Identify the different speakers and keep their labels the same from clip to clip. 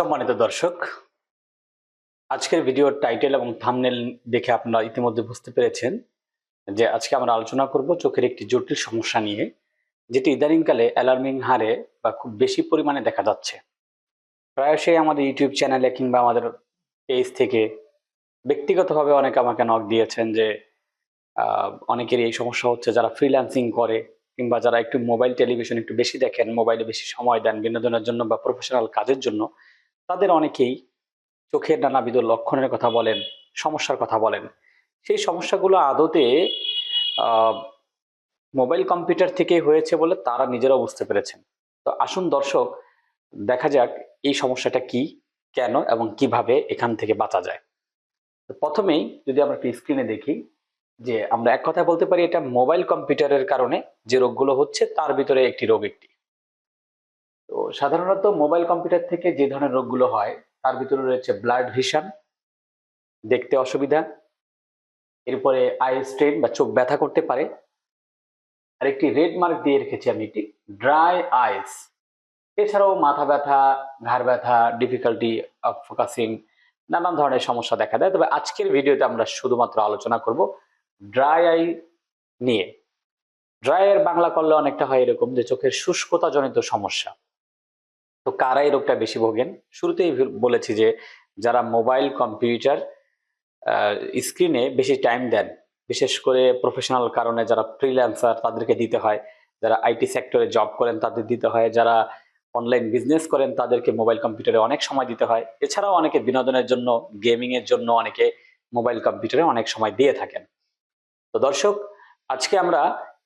Speaker 1: সম্মানিত দর্শক, আজকের ভিডিওর টাইটেল এবং থামনেল দেখে আপনারা ইতিমধ্যে বুঝতে পেরেছেন যে আজকে আমরা আলোচনা করব চোখের একটি জটিল সমস্যা নিয়ে, যেটি ইদানিংকালে অ্যালার্মিং হারে বা খুব বেশি পরিমাণে দেখা যাচ্ছে। প্রায়শই আমাদের ইউটিউব চ্যানেলে কিংবা আমাদের পেজ থেকে ব্যক্তিগতভাবে অনেকে আমাকে নক দিয়েছেন যে অনেকেরই এই সমস্যা হচ্ছে যারা ফ্রিল্যান্সিং করে কিংবা যারা একটু মোবাইল টেলিভিশন একটু বেশি দেখেন মোবাইলে বেশি সময় দেন, বিনোদনের জন্য বা প্রফেশনাল কাজের জন্য। তাদের অনেকেই চোখের নানাবিধ লক্ষণের কথা বলেন, সমস্যার কথা বলেন। সেই সমস্যাগুলো আদতে মোবাইল কম্পিউটার থেকে হয়েছে বলে তারা নিজেরাও বুঝতে পেরেছেন। তো আসুন দর্শক, দেখা যাক এই সমস্যাটা কি, কেন এবং কীভাবে এখান থেকে বাঁচা যায়। প্রথমেই যদি আমরা স্ক্রিনে দেখি যে আমরা এক কথা বলতে পারি এটা মোবাইল কম্পিউটারের কারণে যে রোগগুলো হচ্ছে তার ভিতরে একটি রোগ একটি। সাধারণত মোবাইল কম্পিউটার থেকে যে ধরনের রোগগুলো হয়, তার ভিতরে রয়েছে ব্লাড ভিশন, দেখতে অসুবিধা, এরপরে আই স্ট্রেন বা চোখ ব্যথা করতে পারে। আর একটি রেড মার্ক দিয়ে রেখেছি আমি একটি ড্রাই আইস। এছাড়াও মাথা ব্যথা, ঘাড় ব্যথা, ডিফিকাল্টি অফ ফোকাসিং, নানান ধরনের সমস্যা দেখা দেয়। তবে আজকের ভিডিওতে আমরা শুধুমাত্র আলোচনা করব ড্রাই আই নিয়ে। ড্রাই এর বাংলা করলে অনেকটা হয় এরকম যে চোখের শুষ্কতা জনিত সমস্যা। তো কারা এই রোগটা বেশি ভোগেন? শুরুতেই বলেছি যে যারা মোবাইল, কম্পিউটার স্ক্রিনে বেশি টাইম দেন, বিশেষ করে প্রফেশনাল কারণে যারা ফ্রিল্যান্সার তাদেরকে দিতে হয়, যারা আইটি সেক্টরে জব করেন তাদের দিতে হয়, যারা অনলাইন বিজনেস করেন তাদেরকে মোবাইল, কম্পিউটারে অনেক সময় দিতে হয়। এছাড়াও অনেকে বিনোদনের জন্য গেমিং এর জন্য অনেকে মোবাইল, কম্পিউটারে অনেক সময় দিয়ে থাকেন। তো দর্শক, আজকে আমরা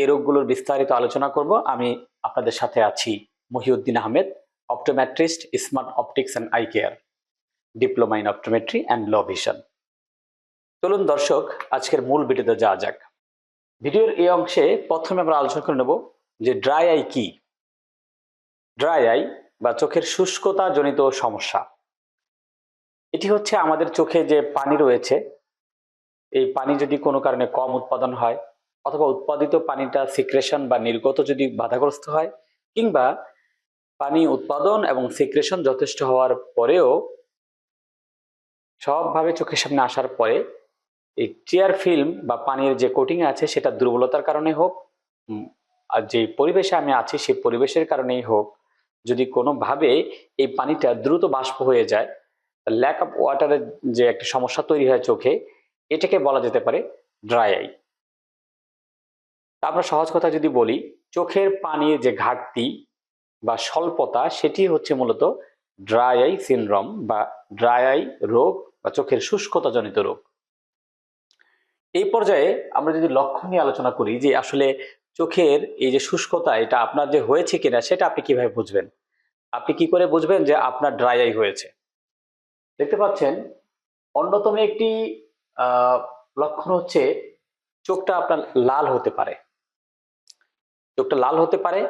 Speaker 1: এই রোগগুলোর বিস্তারিত আলোচনা করব। আমি আপনাদের সাথে আছি Mohiuddin Ahmed. Optometrist smart optics and eye care diploma in optometry and low vision চলুন দর্শক, আজকের মূল ভিডিওতে যাওয়া যাক। ভিডিওর এই অংশে প্রথমে আমরা আলোচনা করে নেব যে ড্রাই আই কি। ড্রাই আই বা চোখের শুষ্কতা জনিত সমস্যা। এটি হচ্ছে আমাদের চোখে যে পানি রয়েছে, এই পানি যদি কোনো কারণে কম উৎপাদন হয়, অথবা উৎপাদিত পানিটা সিক্রেশন বা নির্গত যদি বাধাগ্রস্ত হয়, কিংবা পানি উৎপাদন এবং সিক্রেশন যথেষ্ট হওয়ার পরেও সবভাবে চোখের সামনে আসার পরে এই টিয়ার ফিল্ম বা পানির যে কোটিং আছে সেটা দুর্বলতার কারণে হোক আর যে পরিবেশে আমি আছি সেই পরিবেশের কারণেই হোক, যদি কোনোভাবে এই পানিটা দ্রুত বাষ্প হয়ে যায় ল্যাক অফ ওয়াটারের যে একটা সমস্যা তৈরি হয় চোখে, এটাকে বলা যেতে পারে ড্রাই আই আমরা সহজ কথা যদি বলি, চোখের পানির যে ঘাটতি বা স্বল্পতা সেটি হচ্ছে মূলত ড্রাই আই সিনড্রোম বা ড্রাই আই রোগ বা চোখের শুষ্কতা জনিত রোগ। এই পর্যায়ে আমরা যদি লক্ষণ নিয়ে আলোচনা করি যে আসলে চোখের এই যে শুষ্কতা, এটা আপনার যে হয়েছে কিনা সেটা আপনি কীভাবে বুঝবেন? আপনি কি করে বুঝবেন যে আপনার ড্রাই আই হয়েছে? দেখতে পাচ্ছেন, অন্যতম একটি লক্ষণ হচ্ছে চোখটা আপনার লাল হতে পারে। চোখটা লাল হতে পারে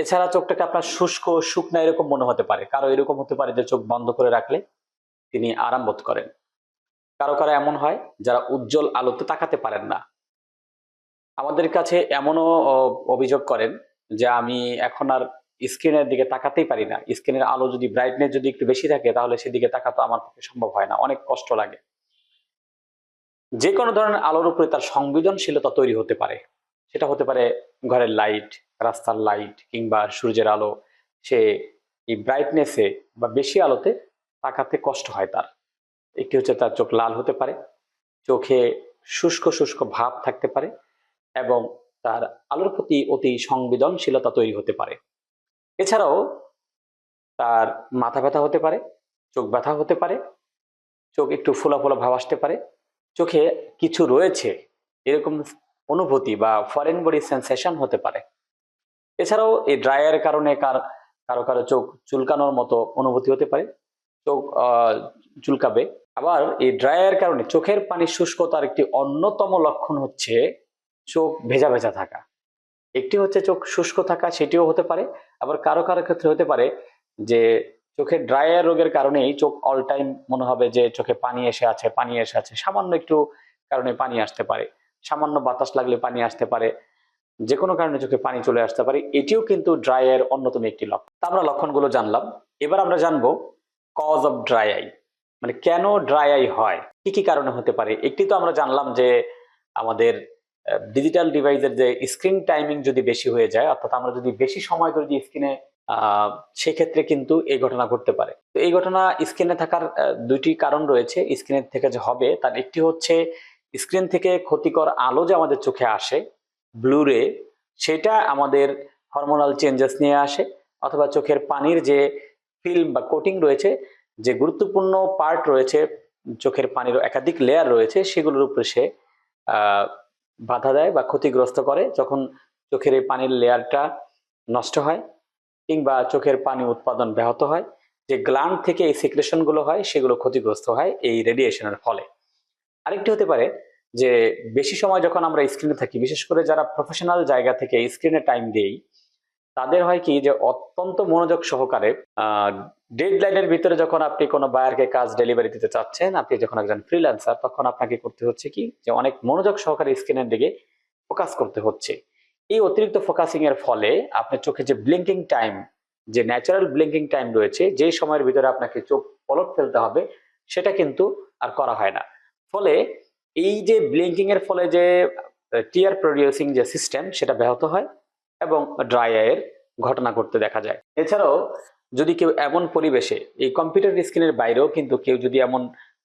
Speaker 1: এছাড়া চোখটাকে আপনার শুষ্ক, শুকনা এরকম মনে হতে পারে। কারও এরকম হতে পারে যে চোখ বন্ধ করে রাখলে তিনি আরাম বোধ করেন। কারও কারও এমন হয় যারা উজ্জ্বল আলোতে তাকাতে পারেন না। আমাদের কাছে এমনও অভিযোগ করেন যে আমি এখন আর স্ক্রিনের দিকে তাকাতেই পারি না। স্ক্রিনের আলো যদি ব্রাইটনেস যদি একটু বেশি থাকে, তাহলে সেদিকে তাকাতো আমার পক্ষে সম্ভব হয় না। অনেক কষ্ট লাগে। যে কোনো ধরনের আলোর উপরে তার সংবেদনশীলতা তৈরি হতে পারে। সেটা হতে পারে ঘরের লাইট রাস্তার লাইট কিংবা সূর্যের আলো, সে এই ব্রাইটনেসে বা বেশি আলোতে তাকাতে কষ্ট হয় তার। একটি হচ্ছে তার চোখ লাল হতে পারে, চোখে শুষ্ক শুষ্ক ভাব থাকতে পারে এবং তার আলোর প্রতি অতি সংবেদনশীলতা তৈরি হতে পারে। এছাড়াও তার মাথা ব্যথা হতে পারে, চোখ ব্যথা হতে পারে, চোখ একটু ফোলা ফোলা ভাব আসতে পারে, চোখে কিছু রয়েছে, এরকম অনুভূতি বা ফরেন বডি সেন্সেশন হতে পারে। এছাড়াও এই ড্রায়ার কারণে কার, কারও কারও চোখ চুলকানোর মতো অনুভূতি হতে পারে, চোখ চুলকাবে। আবার এই ড্রায়ার কারণে চোখের পানির শুষ্কতার একটি অন্যতম লক্ষণ হচ্ছে চোখ ভেজা ভেজা থাকা। একটি হচ্ছে চোখ শুষ্ক থাকা, সেটিও হতে পারে। আবার কারও কারও ক্ষেত্রে হতে পারে যে চোখের ড্রায়ার রোগের কারণেই চোখ অল টাইম মনে হবে যে চোখে পানি এসে আছে, পানি এসে আছে। সামান্য একটু কারণে পানি আসতে পারে। সামান্য বাতাস লাগলে পানি আসতে পারে। যে কোনো কারণে চোখে পানি চলে আসতে পারে, এটিও কিন্তু ড্রাই এর অন্যতম একটি লক্ষণ। আমরা লক্ষণগুলো জানলাম। এবার আমরা জানব কজ অফ ড্রাই আই মানে কেন ড্রাই আই হয়, কি কি কারণে হতে পারে? একটি তো আমরা জানলাম যে আমাদের ডিজিটাল ডিভাইসের যে স্ক্রিন টাইমিং যদি বেশি হয়ে যায়, অর্থাৎ আমরা যদি বেশি সময় ধরে স্ক্রিনে সেক্ষেত্রে কিন্তু এই ঘটনা ঘটতে পারে। তো এই ঘটনা স্ক্রিনে থাকার দুইটি কারণ রয়েছে। স্ক্রিনের থেকে যে হবে, তার একটি হচ্ছে স্ক্রিন থেকে ক্ষতিকর আলো যে আমাদের চোখে আসে ব্লুরে সেটা আমাদের হরমোনাল চেঞ্জেস নিয়ে আসে, অথবা চোখের পানির যে ফিল্ম বা কোটিং রয়েছে, যে গুরুত্বপূর্ণ পার্ট রয়েছে, চোখের পানির একাধিক লেয়ার রয়েছে, সেগুলোর উপরে সে বাধা দেয় বা ক্ষতিগ্রস্ত করে যখন চোখের এই পানির লেয়ারটা নষ্ট হয়, কিংবা চোখের পানি উৎপাদন ব্যাহত হয়, যে গ্ল্যান্ড থেকে এই সিক্রেশনগুলো হয়, সেগুলো ক্ষতিগ্রস্ত হয় এই রেডিয়েশনের ফলে। আরেকটি হতে পারে যে বেশি সময় যখন আমরা স্ক্রিনে থাকি, বিশেষ করে যারা প্রফেশনাল জায়গা থেকে স্ক্রিনে টাইম দেই, তাদের হয় কি যে অত্যন্ত মনোযোগ সহকারে ডেড লাইনের ভিতরে যখন আপনি কোনো বায়ারকে কাজ ডেলিভারি দিতে চাচ্ছেন, আপনি যখন একজন ফ্রিল্যান্সার তখন আপনাকে করতে হচ্ছে কি যে অনেক মনোযোগ সহকারে স্ক্রিনের দিকে ফোকাস করতে হচ্ছে। এই অতিরিক্ত ফোকাসিং এর ফলে আপনার চোখে যে ব্লিঙ্কিং টাইম যে ন্যাচারাল ব্লিঙ্কিং টাইম রয়েছে যেই সময়ের ভিতরে আপনাকে চোখ পলট ফেলতে হবে, সেটা কিন্তু আর করা হয় না। ফলে এই যে ব্লিঙ্কিং এর ফলে যে টিয়ার প্রডিউসিং যে সিস্টেম সেটা ব্যাহত হয় এবং ড্রাই আয়ের ঘটনা ঘটতে দেখা যায়। এছাড়াও যদি কেউ এমন পরিবেশে, এই কম্পিউটার স্ক্রিনের বাইরেও কিন্তু কেউ যদি এমন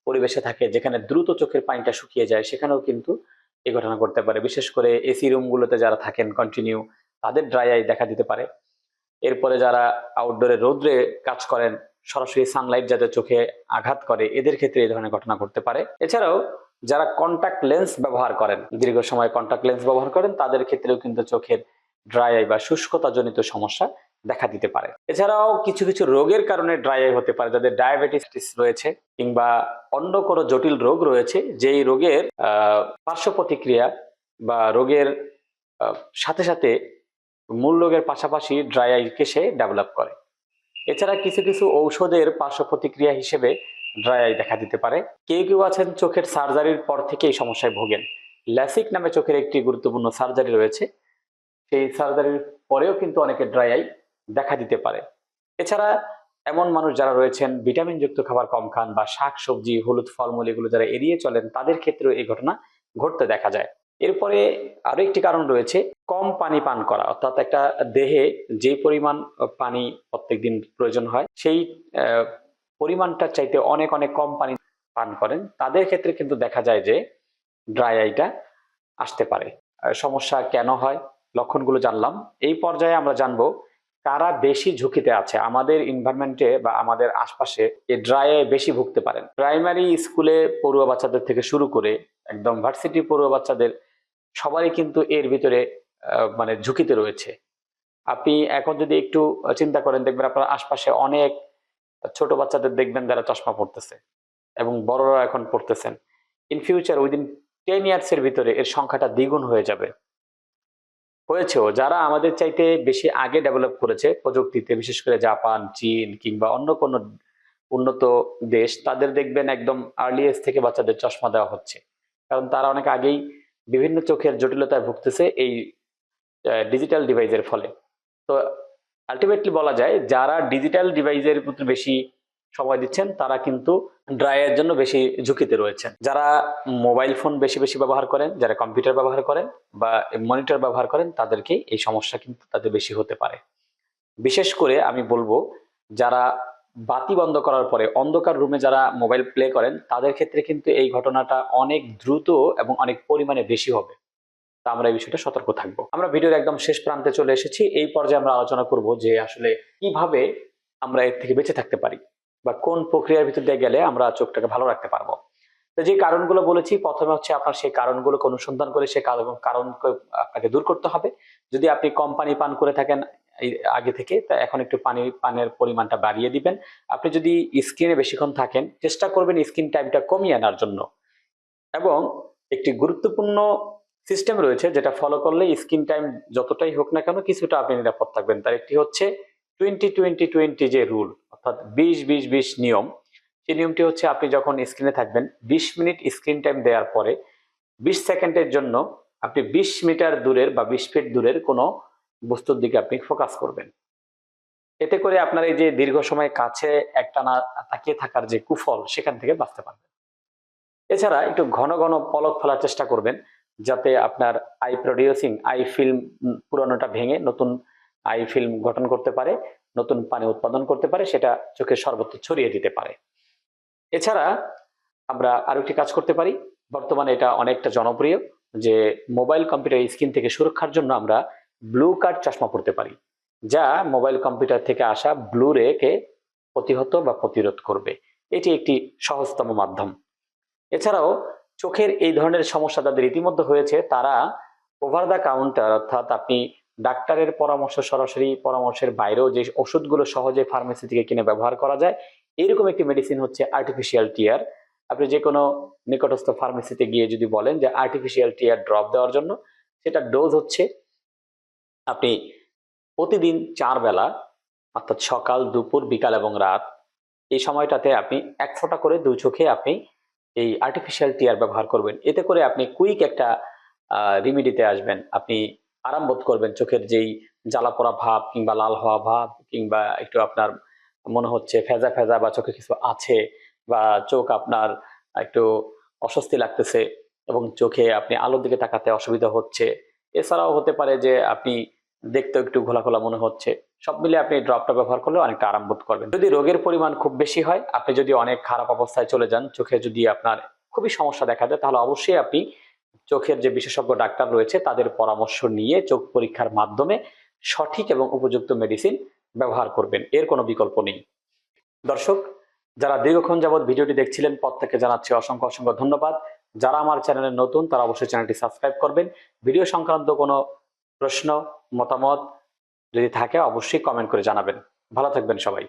Speaker 1: পরিবেশে থাকে যেখানে দ্রুত চোখের পানিটা শুকিয়ে যায়, সেখানেও কিন্তু এই ঘটনা ঘটতে পারে। বিশেষ করে এসি রুমগুলোতে যারা থাকেন কন্টিনিউ তাদের ড্রাই আই দেখা দিতে পারে। এরপরে যারা আউটডোরে রোদ্রে কাজ করেন, সরাসরি সানলাইট যাদের চোখে আঘাত করে, এদের ক্ষেত্রে এই ধরনের ঘটনা ঘটতে পারে। এছাড়াও যারা কন্টাক্ট লেন্স ব্যবহার করেন, দীর্ঘ সময় কন্ট্যাক্ট লেন্স ব্যবহার করেন, তাদের ক্ষেত্রেও কিন্তু চোখের ড্রাই আই বা শুষ্কতা জনিত সমস্যা দেখা দিতে পারে। এছাড়াও কিছু কিছু রোগের কারণে ড্রাই আই হতে পারে, যাদের ডায়াবেটিস রয়েছে কিংবা অন্য কোনো জটিল রোগ রয়েছে, যেই রোগের পার্শ্ব প্রতিক্রিয়া বা রোগের সাথে সাথে মূল রোগের পাশাপাশি ড্রাই আইকে সে ডেভেলপ করে। এছাড়া কিছু কিছু ঔষধের পার্শ্ব প্রতিক্রিয়া হিসেবে ড্রাই আই দেখা দিতে পারে। কেউ কেউ আছেন চোখের সার্জারির পর থেকে এই সমস্যায় ভোগেন। ল্যাসিক নামে চোখের একটি গুরুত্বপূর্ণ সার্জারি রয়েছে। সেই সার্জারির পরেও কিন্তু অনেকে ড্রাই আই দেখা দিতে পারে। এছাড়া এমন মানুষ যারা রয়েছেন ভিটামিন যুক্ত খাবার কম খান বা শাক সবজি হলুদ ফলমূল এগুলো যারা এড়িয়ে চলেন, তাদের ক্ষেত্রেও এই ঘটনা ঘটতে দেখা যায়। এরপরে আরও একটি কারণ রয়েছে, কম পানি পান করা। অর্থাৎ একটা দেহে যে পরিমাণ পানি প্রত্যেকদিন প্রয়োজন হয়, সেই পরিমাণটার চাইতে অনেক অনেক কম পানি পান করেন, তাদের ক্ষেত্রে কিন্তু দেখা যায় যে ড্রাই আইটা আসতে পারে। সমস্যা কেন হয়? লক্ষণগুলো জানলাম। এই পর্যায়ে আমরা জানব কারা বেশি ঝুঁকিতে আছে? আমাদের ইনভারমেন্টে বা আমাদের আশপাশে ড্রাই বেশি ভুগতে পারেন। প্রাইমারি স্কুলে পড়ুয়া বাচ্চাদের থেকে শুরু করে একদম ভার্সিটি পড়ুয়া বাচ্চাদের সবারই কিন্তু এর ভিতরে মানে ঝুঁকিতে রয়েছে। আপনি এখন যদি একটু চিন্তা করেন, দেখবেন আপনার আশপাশে অনেক ছোট বাচ্চাদের দেখবেন যারা চশমা পড়তেছে এবং বড়রা এখন পড়তেছেন in future within ten years এর ভিতরে এর সংখ্যাটা দ্বিগুণ হয়ে যাবে। হয়েছেও, যারা আমাদের চাইতে বেশি আগে ডেভেলপ করেছে প্রযুক্তিতে, বিশেষ করে জাপান, চীন কিংবা অন্য কোনো উন্নত দেশ, তাদের দেখবেন একদম আর্লি এজ থেকে বাচ্চাদের চশমা দেওয়া হচ্ছে। কারণ তারা অনেক আগেই বিভিন্ন চোখের জটিলতায় ভুগতেছে এই ডিজিটাল ডিভাইসের ফলে। তো আলটিমেটলি বলা যায়, যারা ডিজিটাল ডিভাইসের প্রতি বেশি সময় দিচ্ছেন, তারা কিন্তু ড্রাইয়ের জন্য বেশি ঝুঁকিতে রয়েছেন। যারা মোবাইল ফোন বেশি বেশি ব্যবহার করেন, যারা কম্পিউটার ব্যবহার করেন বা মনিটর ব্যবহার করেন, তাদেরকে এই সমস্যা কিন্তু তাদের বেশি হতে পারে। বিশেষ করে আমি বলব, যারা বাতি বন্ধ করার পরে অন্ধকার রুমে যারা মোবাইল প্লে করেন, তাদের ক্ষেত্রে কিন্তু এই ঘটনাটা অনেক দ্রুত এবং অনেক পরিমাণে বেশি হবে। তা আমরা এই বিষয়টা সতর্ক থাকব। আমরা ভিডিওর একদম শেষ প্রান্তে চলে এসেছি। এই পর্যায়ে আমরা আলোচনা করব যে আসলে কীভাবে আমরা এর থেকে বেঁচে থাকতে পারি বা কোন প্রক্রিয়ার ভিতর দিয়ে গেলে আমরা চোখটাকে ভালো রাখতে পারব। তো যে কারণগুলো বলেছি, প্রথমে হচ্ছে আপনার সেই কারণগুলোকে অনুসন্ধান করে সেই কারণ- কারণকে আপনাকে দূর করতে হবে। যদি আপনি কম পানি পান করে থাকেন আগে থেকে, তা এখন একটু পানি, পানের পরিমাণটা বাড়িয়ে দিবেন। আপনি যদি স্ক্রিনে বেশিক্ষণ থাকেন, চেষ্টা করবেন স্ক্রিন টাইমটা কমিয়ে আনার জন্য। এবং একটি গুরুত্বপূর্ণ সিস্টেম রয়েছে যেটা ফলো করলে স্ক্রিন টাইম যতটাই হোক না কেন কিছুটা আপনি নিরাপদ থাকবেন। তার একটি হচ্ছে টোয়েন্টি টোয়েন্টি টোয়েন্টি যে রুল অর্থাৎ বিশ বিশ বিশ নিয়ম সেই নিয়মটি হচ্ছে আপনি যখন স্ক্রিনে থাকবেন, বিশ মিনিট স্ক্রিন টাইম দেওয়ার পরে বিশ সেকেন্ডের জন্য আপনি বিশ মিটার দূরের বা বিশ ফিট দূরের কোনো বস্তুর দিকে আপনি ফোকাস করবেন। এতে করে আপনার এই যে দীর্ঘ সময় কাছে একটানা তাকিয়ে থাকার যে কুফল, সেখান থেকে বাঁচতে পারবেন। এছাড়া একটু ঘন ঘন পলক ফেলার চেষ্টা করবেন। যাতে আপনার আই প্রডিউসিং আই ফিল্ম পুরনোটা ভেঙে নতুন আই ফিল্ম গঠন করতে পারে, নতুন পানি উৎপাদন করতে পারে, সেটা চোখের সর্বত্র ছড়িয়ে দিতে পারে। এছাড়া আমরা আরও একটি কাজ করতে পারি। বর্তমানে এটা অনেকটা জনপ্রিয় যে মোবাইল কম্পিউটার স্ক্রিন থেকে সুরক্ষার জন্য আমরা ব্লু কার্ড চশমা পড়তে পারি, যা মোবাইল কম্পিউটার থেকে আসা ব্লু রেকে প্রতিহত বা প্রতিরোধ করবে। এটি একটি সহজতম মাধ্যম। এছাড়াও চোখের এই ধরনের সমস্যা যাদের ইতিমধ্যে হয়েছে, তারা ওভার দ্য কাউন্টার অর্থাৎ আপনি ডাক্তারের পরামর্শ, সরাসরি পরামর্শের বাইরেও যে ওষুধগুলো সহজে ফার্মেসি থেকে কিনে ব্যবহার করা যায়, এরকম একটি মেডিসিন হচ্ছে আর্টিফিশিয়াল টিয়ার আপনি যে কোনো নিকটস্থ ফার্মেসিতে গিয়ে যদি বলেন যে আর্টিফিশিয়াল টিয়ার ড্রপ দেওয়ার জন্য, সেটা ডোজ হচ্ছে আপনি প্রতিদিন চার বেলা, অর্থাৎ সকাল, দুপুর, বিকাল এবং রাত, এই সময়টাতে আপনি এক ফোঁটা করে দুই চোখে আপনি এই আর্টিফিশিয়াল টিয়ার ব্যবহার করবেন। এতে করে আপনি কুইক একটা রিমিডিতে আসবেন। আপনি আরাম বোধ করবেন চোখের যেই জ্বালা পোড়া ভাব কিংবা লাল হওয়া ভাব কিংবা একটু আপনার মনে হচ্ছে ফেজা ফেজা বা চোখে কিছু আছে বা চোখ আপনার একটু অস্বস্তি লাগতেছে এবং চোখে আপনি আলোর দিকে তাকাতে অসুবিধা হচ্ছে। এছাড়াও হতে পারে যে আপনি দেখতে একটু ঘোলা ঘোলা মনে হচ্ছে। সব মিলে আপনি ড্রপটা ব্যবহার করলে অনেকটা আরাম বোধ করবেন। যদি রোগের পরিমাণ খুব বেশি হয়, আপনি যদি অনেক খারাপ অবস্থায় চলে যান, চোখে যদি আপনার খুবই সমস্যা দেখা যায় তাহলে অবশ্যই আপনি চোখের যে বিশেষজ্ঞ ডাক্তার রয়েছে, তাদের পরামর্শ নিয়ে চোখ পরীক্ষার মাধ্যমে সঠিক এবং উপযুক্ত মেডিসিন ব্যবহার করবেন। এর কোনো বিকল্প নেই। দর্শক, যারা দীর্ঘক্ষণ যাবৎ ভিডিওটি দেখছিলেন, প্রত্যেককে জানাচ্ছি অসংখ্য অসংখ্য ধন্যবাদ। যারা আমার চ্যানেলে নতুন, তারা অবশ্যই চ্যানেলটি সাবস্ক্রাইব করবেন। ভিডিও সংক্রান্ত কোনো প্রশ্ন, মতামত যদি থাকে অবশ্যই কমেন্ট করে জানাবেন। ভালো থাকবেন সবাই।